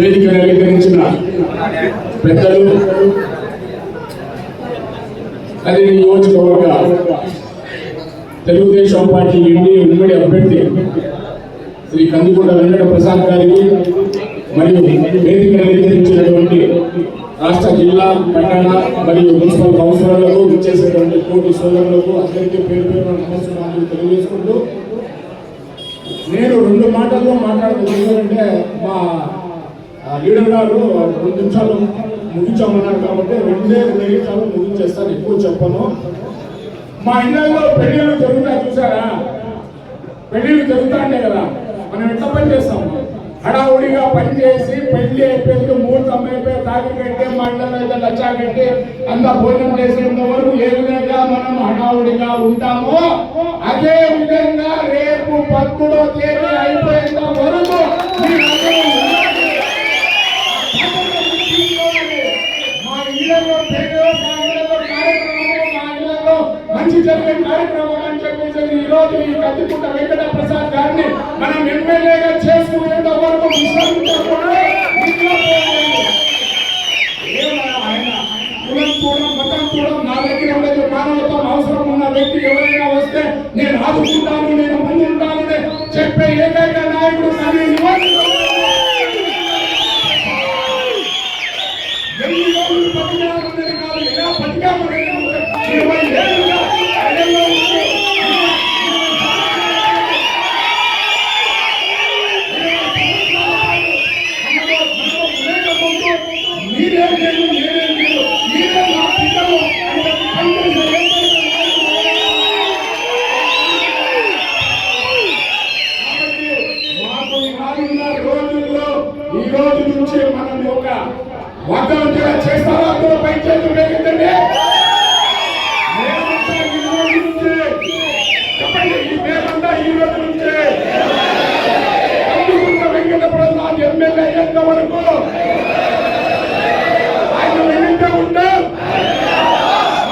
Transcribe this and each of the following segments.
వేదిక అలంకరించిన పెద్దలు అది నియోజకవర్గ తెలుగుదేశం పార్టీ ఇండి ఉమ్మడి అభ్యర్థి శ్రీ కందికొండ వెంకట ప్రసాద్ గారికి మరియు వేదిక అలంకరించినటువంటి రాష్ట్ర జిల్లా పట్టణ మరియు మున్సిపల్ కౌన్సిలర్లకు ఇచ్చేసినటువంటి కోటి సోదరులకు అందరికీ పేరు పేరు నమస్కారాలు తెలియజేసుకుంటూ నేను రెండు మాటల్లో మాట్లాడుతున్నానంటే మా లీడర్ గారు రెండు నిమిషాలు ముగించామన్నారు కాబట్టి రెండే రెండు నిమిషాలు ముగించేస్తాను ఎక్కువ చెప్పను. మా ఇళ్ళల్లో పెళ్ళిళ్ళు జరుగుతాయి చూసారా? పెళ్ళిళ్ళు జరుగుతాండే కదా? మనం ఎట్లా పని చేస్తాం? హడావుడిగా పనిచేసి పెళ్ళి అయిపోయింది ముహూర్తం అయిపోయి తాగి కట్టి మా ఇళ్ళలో అయితే లచ్చా కట్టి అంతా భోజనం చేసేంత వరకు ఏ విధంగా మనం హడావుడిగా ఉంటామో అదే విధంగా రేపు పత్తులో తేదీ అయిపోయేంత వరకు మీరందరూ ఉండాలి. మా కార్యక్రమాలు మా మంచి జరిగే కార్యక్రమం అని చెప్పేసి ఈ రోజు ఈ కత్తిపుట్ట వెంకట ప్రసాద్ గారిని మనం ఎమ్మెల్యేగా చేసుకునేంత వరకు విశ్రమించకుండా నా దగ్గర ఉండదు. మానవత్వం అవసరం ఉన్న వ్యక్తి ఎవరైనా వస్తే నేను ఆదుకుంటాను నేను ముందుంటాను. ఈ రోజు నుంచి మనం ఒక వాగ్దానం కూడా చేస్తారా పై చేతులు వేగండి మేమంతా ఈ రోజు నుంచే చెప్పండి ఈ మేమంతా ఈ రోజు నుంచే అందుకున్న వెంకట ప్రసాద్ ఎమ్మెల్యే ఎంత వరకు ఆయన వెంట ఉంటాం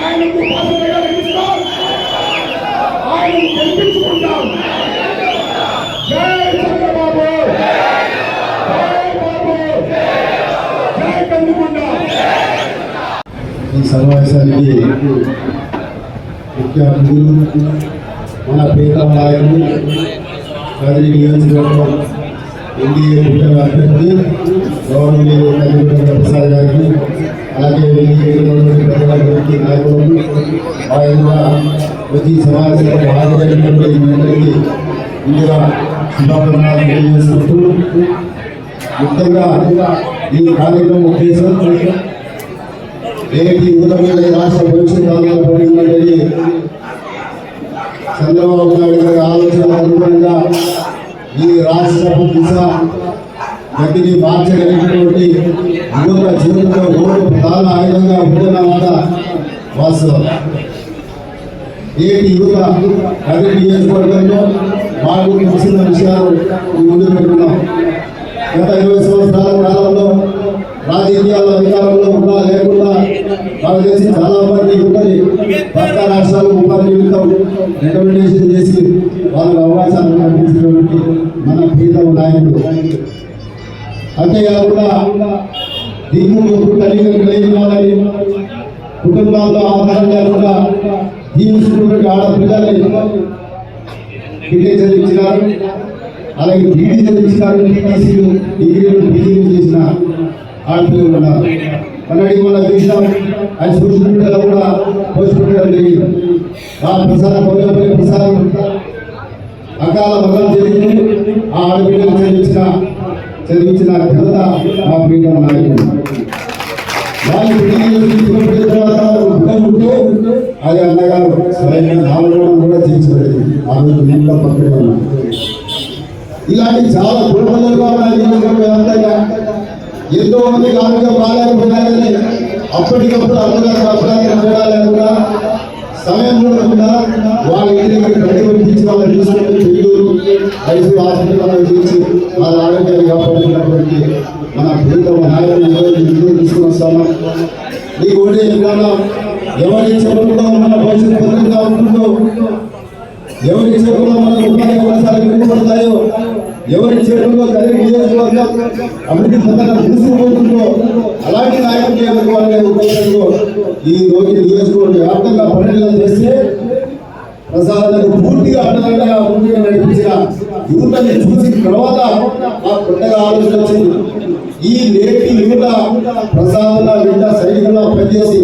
ఆయనకు బాధ్యతగా ఇస్తాం ఆయనను గెలిపించుకుంటాం జై చంద్రబాబు జై బాబు జై కందుకుంట ఈ సమావేశానికి ముఖ్య అతిథులు మన ప్రీతమ నాయకులు కదిరి నియోజకవర్గం ఎన్డీఏ కూటమి అభ్యర్థి గౌరవనీయులు కందుకుంట ప్రసాద్ గారికి అలాగే ఎన్డీఏ ప్రజలందరికీ నాయకులకు ఆయన ప్రతి సమావేశానికి హాజరైనటువంటి మీ అందరికీ ముందుగా శుభాకాంక్షలు తెలియజేసుకుంటూ ముఖ్యంగా ఈ కార్యక్రమం ఉద్దేశం నేటి యువత రాష్ట్ర భవిష్యత్తు ఆధారపడి చంద్రబాబు నాయుడు గారి ఆలోచన అనుగుణంగా ఈ రాష్ట్ర దిశ గతిని మార్చగలిగినటువంటి యువత జీవితంలో ఓటు ప్రధాన ఆయుధంగా ఉంటున్న మాట వాస్తవం. నేటి యువత గది నియోజకవర్గంలో మాకు తెలిసిన విషయాలు ముందు పెట్టుకున్నాం. గత ఇరవై సంవత్సరాల కాలంలో రాజకీయాల్లో నాకు తెలిసి చాలా మంది యువతని పక్క రాష్ట్రాలు ఉపాధి నిమిత్తం రికమెండేషన్ చేసి వాళ్ళకు అవకాశాలు కల్పించినటువంటి మన ప్రీతమ నాయకుడు. అంతేకాకుండా దిగులు మొక్కు కలిగిన లేని వాళ్ళని కుటుంబాల్లో ఆధారంగా కూడా జీవిస్తున్నటువంటి ఆడపిల్లల్ని బిడ్డ చదివించినారు. అలాగే బీడీ చదివించినారు. టీటీసీలు డిగ్రీలు పీజీలు చేసిన ఆడపిల్లలు ఉన్నారు. మొన్నటి మొన్న చూసినాం ఆయన సోషల్ కూడా పోషించడం జరిగింది. ఆ ప్రసారం పౌరపల్లి ప్రసారం అకాల మరణం జరిగింది. ఆ ఆడపిల్లలు చదివించిన చదివించిన ఘనత మా ప్రీతం నాయకుడు. వాళ్ళు తీసుకున్న తర్వాత ఉంటే అది అన్నగారు సరైన నాలుగు కూడా చేయించబడింది. ఆ రోజు నేను కూడా పక్కనే ఉన్నాను ఇలాంటి చాలా కుటుంబాలుగా ఎంతో మంది ఆరోగ్యం బాగాలేకపోయినా అప్పటికప్పుడు అమ్మగారు అప్పడానికి కూడా సమయంలో కూడా వాళ్ళ ఇంటి దగ్గర బయట పంపించి వాళ్ళని చూసుకుంటూ పెళ్ళూరు ఐదు హాస్పిటల్ చూసి వాళ్ళ ఆరోగ్యాన్ని కాపాడుకున్నటువంటి మన ప్రీతమ నాయకులు ఇంట్లో తీసుకుని వస్తాము నీకు ఒకటే విధానం ఎవరి చెప్పకుండా మన భవిష్యత్తు భద్రంగా ఉంటుందో ఎవరి చెప్పకుండా మన ఉపాధి అవకాశాలు మెరుగుపడతాయో ఎవరి చేతుల్లో కలిగి నియోజకవర్గం అభివృద్ధి పథకాలు తీసుకుపోతుందో అలాంటి నాయకులు ఎదుర్కోవాలనే ఉద్దేశంతో ఈ రోజు నియోజకవర్గ వ్యాప్తంగా పర్యటన చేస్తే ప్రసాదాలకు పూర్తిగా అడ్డదండగా ముందుగా నడిపించిన యువతని చూసిన తర్వాత ఆ కొత్తగా ఆలోచన వచ్చింది. ఈ నేటి యువత ప్రసాదన వింట సైనికులా పనిచేసి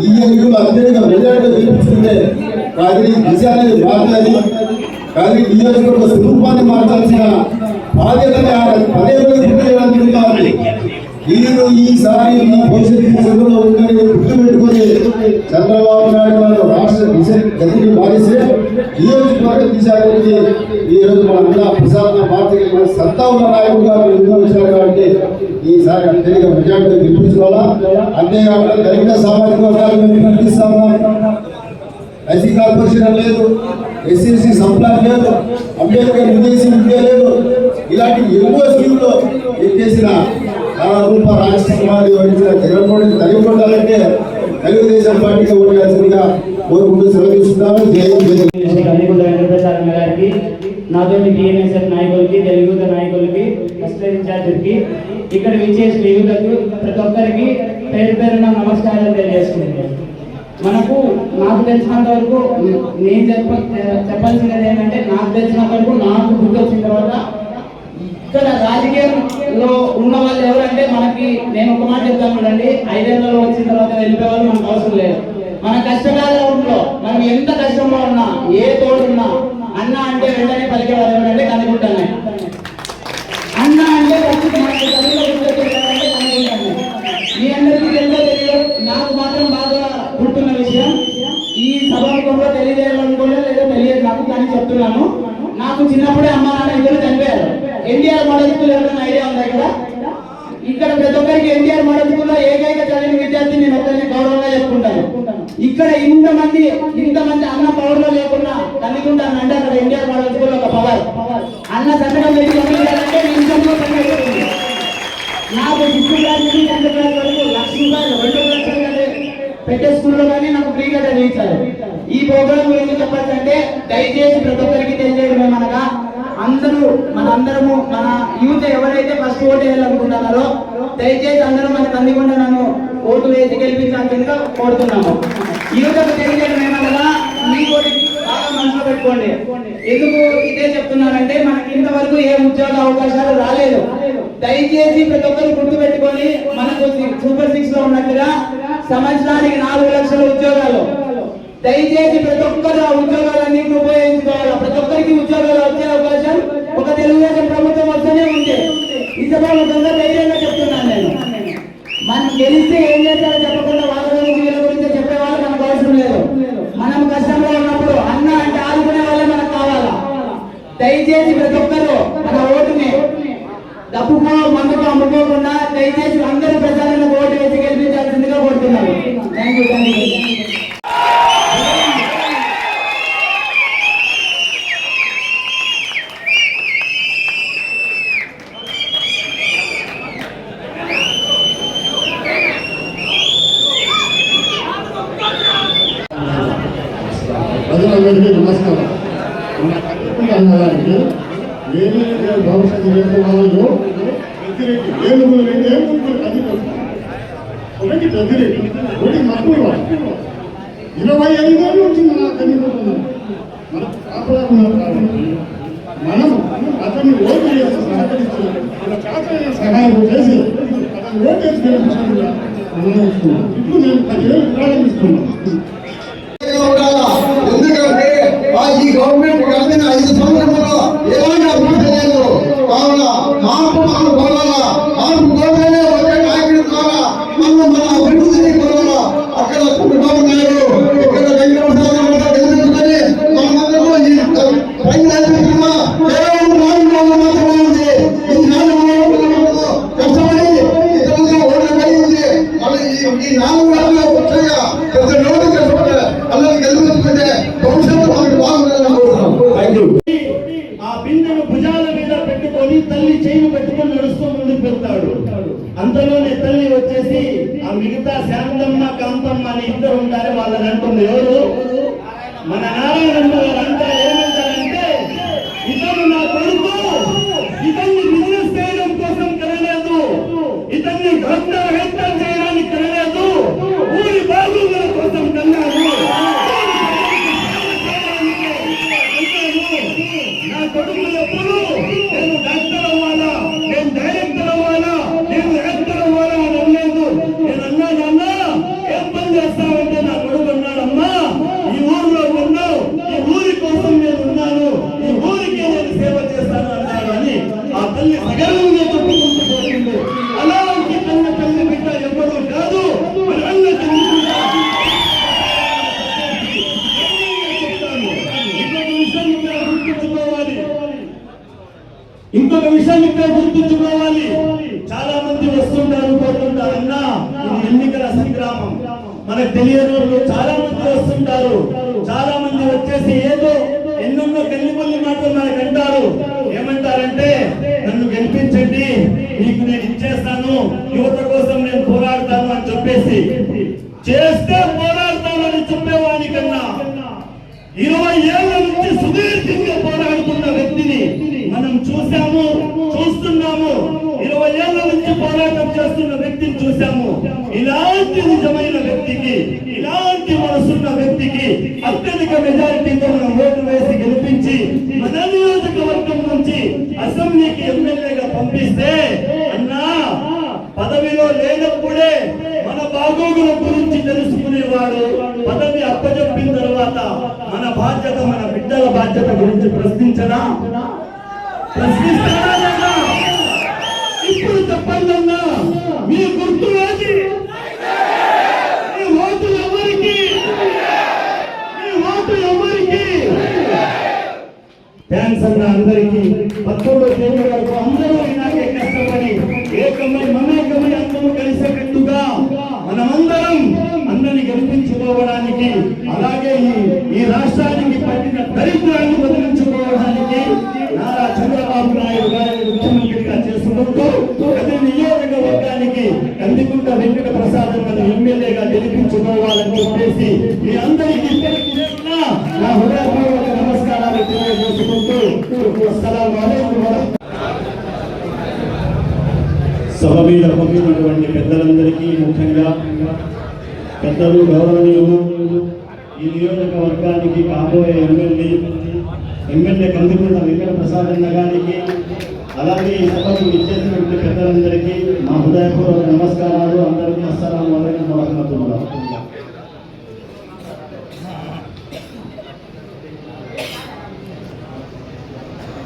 ఈ ఎన్నికలు అత్యధిక మెజార్టీ గెలిపించుకుంటే కానీ దిశ అనేది మారుతుంది కానీ నియోజకవర్గ స్వరూపాన్ని మార్చాల్సిన బాధ్యతని పదే పదే గుర్తు ఈసారి ఈ భవిష్యత్తు చదువులో ఉందని గుర్తుపెట్టుకొని చంద్రబాబు నాయుడు గారు రాష్ట్ర గతిని మారిస్తే నియోజకవర్గ దిశ అనేది ఈ రోజు ప్రసాద పార్టీకి సత్తా ఉన్న నాయకుడుగా గారు ఎన్నో వచ్చారు కాబట్టి ఈసారి అత్యధిక మెజార్టీ గెలిపించుకోవాలా? అంతేకాకుండా దళిత సామాజిక వర్గాలు మేము ప్రకటిస్తా ఉన్నాం ఎస్సీ కార్పొరేషన్ లేదు ఎస్సీసీ సంప్లాన్ లేదు అంబేద్కర్ విదేశీ విద్య లేదు. ఇలాంటి ఎన్నో స్కీమ్లో ఏం చేసిన రూప రాజకుమారి వహించిన జగన్మోహన్ రెడ్డి కలిగి తెలుగుదేశం పార్టీకి ఓటేయాల్సిందిగా కోరుకుంటూ సెలవుస్తున్నాను గారికి నాతోటి బిఎన్ఎస్ఎఫ్ నాయకులకి తెలుగుత నాయకులకి క్లస్టర్ ఇన్ఛార్జీలకి ఇక్కడ విచ్చేసిన యువతకు ప్రతి ఒక్కరికి పేరు పేరున నమస్కారాలు తెలియజేస్తుంది మనకు నాకు తెలిసినంత వరకు నేను చెప్ప చెప్పాల్సినది ఏంటంటే నాకు తెలిసినంత వరకు నాకు గుర్తు వచ్చిన తర్వాత ఇక్కడ రాజకీయంలో ఉన్న వాళ్ళు ఎవరంటే మనకి నేను ఒక మాట చెప్తాను చూడండి. ఐదేళ్ళలో వచ్చిన తర్వాత వెళ్ళిపోయే వాళ్ళు మనకు అవసరం లేదు. మన కష్టకాలంలో మనం ఎంత కష్టంలో ఉన్నా ఏ తోడున్నా అన్న అంటే వెంటనే పలికేవారు ఎవరంటే కనుకుంటాను అన్న అంటే మీ అందరికీ ఎంతో తెలియదు నాకు మాత్రం బాగా గుర్తున్న విషయం ఈ సభాముఖంలో తెలియజేయాలనుకోలేదు లేదో తెలియదు నాకు కానీ చెప్తున్నాను. నాకు చిన్నప్పుడే అమ్మ నాన్న ఇద్దరు చనిపోయారు. ఎన్టీఆర్ మోడల్ స్కూల్ ఎవరైనా ఐడియా ఉందా ఇక్కడ? ఇక్కడ ప్రతి ఒక్కరికి ఎన్టీఆర్ మోడల్ స్కూల్లో ఏకైక చదివిన విద్యార్థి నేను ఒకరిని గౌరవంగా చెప్పుకుంటాను. ఇక్కడ ఇంతమంది ఇంతమంది అన్న పవర్లో లేకున్నా కనుకుంటాను అంటే అక్కడ ఎన్టీఆర్ మోడల్ స్కూల్ ఒక పవర్. అన్న సంతకం పెట్టి పంపించాలంటే నాకు ఫిఫ్త్ క్లాస్ నుంచి టెన్త్ క్లాస్ వరకు లక్ష రూపాయలు రెండు లక్షలు కంటే పెట్టే స్కూల్లో కానీ నాకు ఫ్రీగా చదివించారు. ఈ ప్రోగ్రామ్ గురించి చెప్పాలంటే దయచేసి ప్రతి ఒక్కరికి తెలియజేయడం ఏమనగా అందరూ మనందరము మన యూత్ ఎవరైతే ఫస్ట్ ఓటు వేయాలనుకుంటున్నారో దయచేసి అందరూ మన కందికొండ నన్ను ఓటు వేసి గెలిపించాల్సిందిగా కోరుతున్నాము. యువతకు తెలియజేయడం ఏమనగా మీ ఓటు బాగా మనసులో పెట్టుకోండి. ఎందుకు ఇదే చెప్తున్నానంటే మనకి ఇంతవరకు ఏ ఉద్యోగ అవకాశాలు రాలేదు. దయచేసి ప్రతి ఒక్కరు గుర్తు పెట్టుకొని మనకు సూపర్ సిక్స్లో ఉన్నట్టుగా సంవత్సరానికి నాలుగు లక్షల ఉద్యోగాలు. దయచేసి ప్రతి ఒక్కరు ఆ ఉద్యోగాలన్నీ ఉపయోగించుకోవాలి. ప్రతి ఒక్కరికి ఉద్యోగాలు వచ్చే అవకాశం ఒక తెలుగుదేశం ప్రభుత్వం వస్తూనే ఉంది. ఈ సభాముఖంగా ధైర్యంగా చెప్తున్నాను నేను. మనం గెలిస్తే ఏం చేస్తారో చెప్పకుండా వాళ్ళ గురించి వీళ్ళ గురించి చెప్పే వాళ్ళు మనకు అవసరం లేదు. మనం కష్టంలో ఉన్నప్పుడు అన్న అంటే ఆదుకునే వాళ్ళే మనకు కావాలా? దయచేసి ప్రతి ఒక్కరు మన ఓటుని డబ్బుకో మందుకో అమ్ముకోకుండా దయచేసి అందరూ ప్రజలను లేదు భవిష్యత్తు రేపు ఏనుగులు ఒకటి ఒకటి మక్కువ ఇరవై ఐదేళ్ళు నుంచి మన మన కాపలా ఉన్నారు కాబట్టి మనం అతన్ని ఓటు చేసి సహకరిస్తున్నాం సహాయం చేసి అతను ఓటు వేసి గెలిపించాలని ఇప్పుడు నేను పదివేలు ప్రారంభిస్తున్నాను ఇద్దరు ఉంటారు వాళ్ళని అంటుంది ఎవరు? మన నారాయణమ్మ గారు అంటే నన్ను గెలిపించండి. మీకు నేను ఇచ్చేస్తాను. యువత కోసం నేను పోరాడతాను అని చెప్పేసి. చేస్తే పోరాడతానని చెప్పేవానికన్నా ఇరవై ఏళ్ళ నుంచి సుదీర్ఘంగా పోరాడుతున్న వ్యక్తిని మనం చూసాము చూస్తున్నాము. ఇరవై ఏళ్ళ నుంచి పోరాటం చేస్తున్న వ్యక్తిని చూసాము ఇలాంటి నిజమైన వ్యక్తికి ఇలాంటి మనసున్న వ్యక్తికి అత్యధిక మెజారిటీతో మనం ఓటు వేసి గెలిపించి మన నియోజకవర్గం నుంచి అసెంబ్లీకి చేస్తే అన్నా పదవిలో లేనప్పుడే మన బాగోగుల గురించి తెలుసుకునేవాడు. పదవి అప్పచెప్పిన తర్వాత మన బాధ్యత మన బిడ్డల బాధ్యత గురించి ప్రశ్నించడా ప్రశ్నిస్తాడా ఇప్పుడు చెప్పండి అన్నా మీ గుర్తు ఏది ఎవరికి? ఎవరికి? థ్యాంక్స్ అన్న అందరికి. పెద్దలు గౌరవనీయులు ఈ నియోజకవర్గానికి కాబోయే ఎమ్మెల్యే ఎమ్మెల్యే కందుకుంట వెంకట ప్రసాద్ అన్న గారికి అలాగే ఈ సభకు విచ్చేసినటువంటి పెద్దలందరికీ మా హృదయపూర్వక నమస్కారాలు. అందరికీ అస్సలం వలైన వరహమతుల్లాహ్.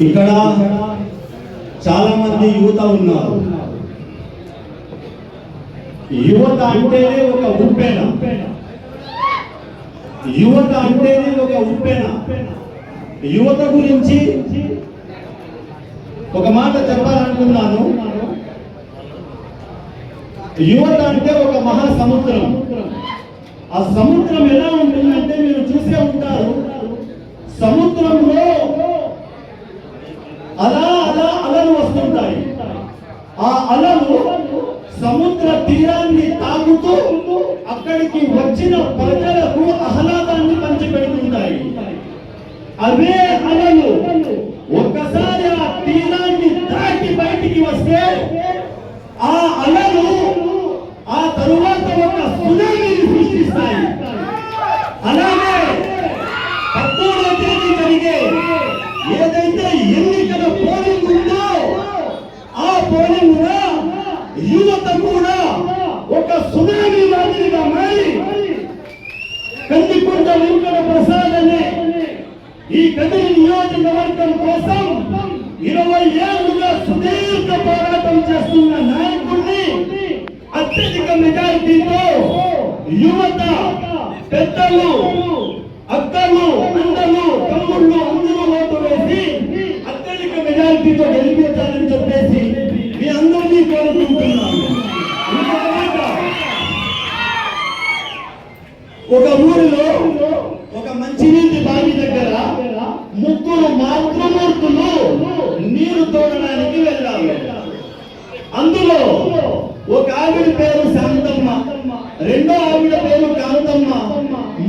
ఇక్కడ చాలా మంది యువత ఉన్నారు. యువత అంటేనే ఒక ఉప్పెన. యువత అంటేనే ఒక ఉప్పెన. యువత గురించి ఒక మాట చెప్పాలనుకున్నాను. యువత అంటే ఒక మహాసముద్రం. ఆ సముద్రం ఎలా ఉంటుందంటే మీరు చూసే ఉంటారు. సముద్రంలో అలా అలా అలలు వస్తుంటాయి ఆ అలలు సముద్ర తీరాన్ని తాగుతూ అక్కడికి వచ్చిన ప్రజలకు ఆహ్లాదాన్ని పంచిపెడుతుంటాయి అవే అలలు. ఒక్కసారి ఆ తీరాన్ని దాటి బయటికి వస్తే ఆ అల ఆ తరువాత ఒక సునామీని సృష్టిస్తాయి అలాగే పద్మూడవ తేదీ జరిగే ఏదైతే ఎన్నికల పోలింగ్ ఉందో ఆ పోలింగ్లో యువత కూడా ఒక సునామీ మాదిరిగా మారి కందికుంట వెంకట ప్రసాద్ అనే ఈ కదిరి నియోజకవర్గం కోసం ఇరవై ఏళ్ళుగా సుదీర్ఘ పోరాటం చేస్తున్న నాయకుడిని అత్యధిక మెజారిటీతో యువత పెద్దలు అక్కలు అన్నలు తమ్ముళ్ళు అందరూ ఓటు వేసి అత్యధిక మెజారిటీతో గెలిపించాలని చెప్పేసి మీ అందరినీ కోరుకుంటున్నాను. ఒక ఊరిలో మాతృమూర్తులు నీరు తోడడానికి వెళ్ళాలి. అందులో ఒక ఆవిడ పేరు శాంతమ్మ రెండో ఆవిడ పేరు కాంతమ్మ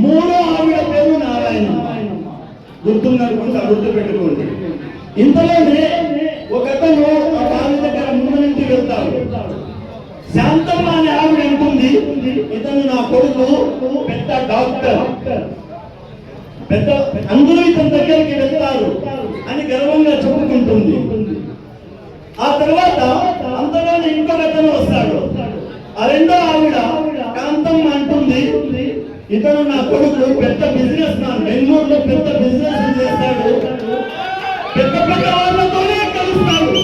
మూడో ఆవిడ పేరు నారాయణ. గుర్తున్ననుకుంటా గుర్తు పెట్టుకోండి. ఇంతలోనే ఒక అతను ఆ ఆవిడ దగ్గర ముందు నుంచి వెళ్తాడు. శాంతమ్మ అనే ఆవిడ ఉంటుంది ఇతను నా కొడుకు పెద్ద డాక్టర్. పెద్ద అందరూ ఇతని దగ్గరికి వెళ్తారు అని గర్వంగా చెప్పుకుంటుంది. ఆ తర్వాత అంతలోనే ఇంకొక అతను వస్తాడు. ఆ రెండో ఆవిడ కాంతమ్మ అంటుంది ఇతను నా కొడుకు పెద్ద బిజినెస్ మ్యాన్ బెంగళూరులో పెద్ద బిజినెస్ చేస్తాడు. పెద్ద పెద్ద వాళ్ళతోనే కలుస్తాడు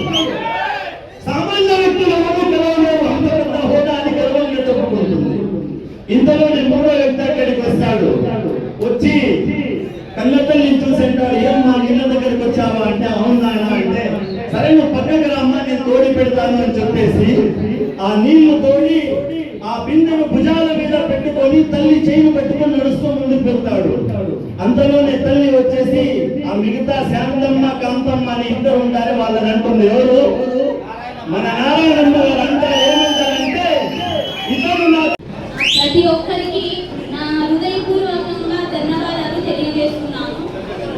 సామాన్య వ్యక్తులు ఎవరు కలవలేరు అంత పెద్ద హోదాని గర్వంగా చెప్పుకుంటుంది ఇంతలోనే మూడో వ్యక్తి అక్కడికి వస్తాడు వచ్చి కళ్ళ అంటే అవును నాయన అంటే సరే నువ్వు పక్కకి రమ్మా నేను తోడి పెడతాను అని చెప్పేసి ఆ నీళ్ళు తోడి ఆ బిందెను భుజాల మీద పెట్టుకొని తల్లి చేయి పెట్టుకొని నడుస్తూ ముందుకు వెళ్తాడు అంతలోనే తల్లి వచ్చేసి ఆ మిగతా శాంతమ్మ కాంతమ్మ అని ఇద్దరు ఉండాలి వాళ్ళని అంటుంది ఎవరు? మన నారాయణమ్మ గారు అంటే ఏమంటారంటే ఇద్దరు నా ప్రతి ఒక్కరికి నా హృదయపూర్వకంగా ధన్యవాదాలు తెలియజేస్తున్నాను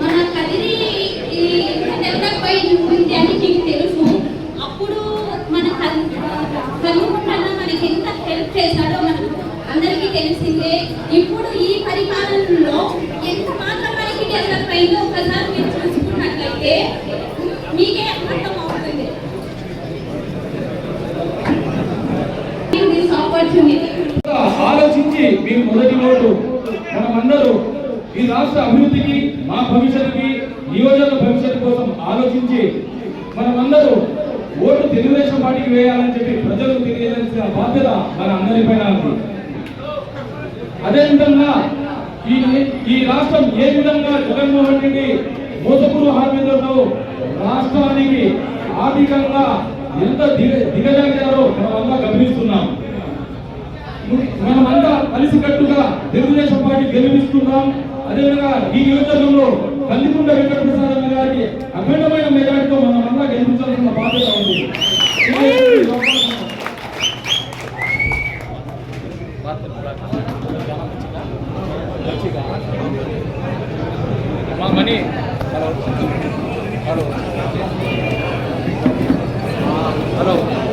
మన కదిరి ఈ డెవలప్ అయి ఉంది అని మీకు తెలుసు అప్పుడు మన కనుకుంటున్న మనకి ఎంత హెల్ప్ చేశాడో మనకు అందరికీ తెలిసిందే ఇప్పుడు ఈ పరిపాలనలో ఎంత మాత్రం మనకి డెవలప్ అయిందో ఒకసారి మీరు చూసుకున్నట్లయితే మీకే అర్థమవుతుంది దిస్ ఆపర్చునిటీ ఆలోచించి మీరు మొదటి ఓటు మనమందరూ ఈ రాష్ట్ర అభివృద్ధికి మా భవిష్యత్తుకి నియోజక భవిష్యత్తు కోసం ఆలోచించి మనమందరూ ఓటు తెలుగుదేశం పార్టీకి వేయాలని చెప్పి ప్రజలకు తెలియజేసిన బాధ్యత మన అందరిపైన ఉంది. అదేవిధంగా ఈ ఈ రాష్ట్రం ఏ విధంగా జగన్మోహన్ రెడ్డి మోసపూర్వ హామీలతో రాష్ట్రానికి ఆర్థికంగా ఎంత దిగ దిగజాగారో మనమంతా గమనిస్తున్నాం. మనమంతా కలిసి కట్టుగా తెలుగుదేశం పార్టీ గెలిపిస్తున్నాం. అదేవిధంగా ఈ నియోజకవర్గంలో కందికుండ వెంకట ప్రసాద్ వెంకటప్రసాద్ గారికి అఖండమైన మెజార్టీతో మనమంతా గెలిపించాల్సిన బాధ్యత ఉంది. హలో. హలో.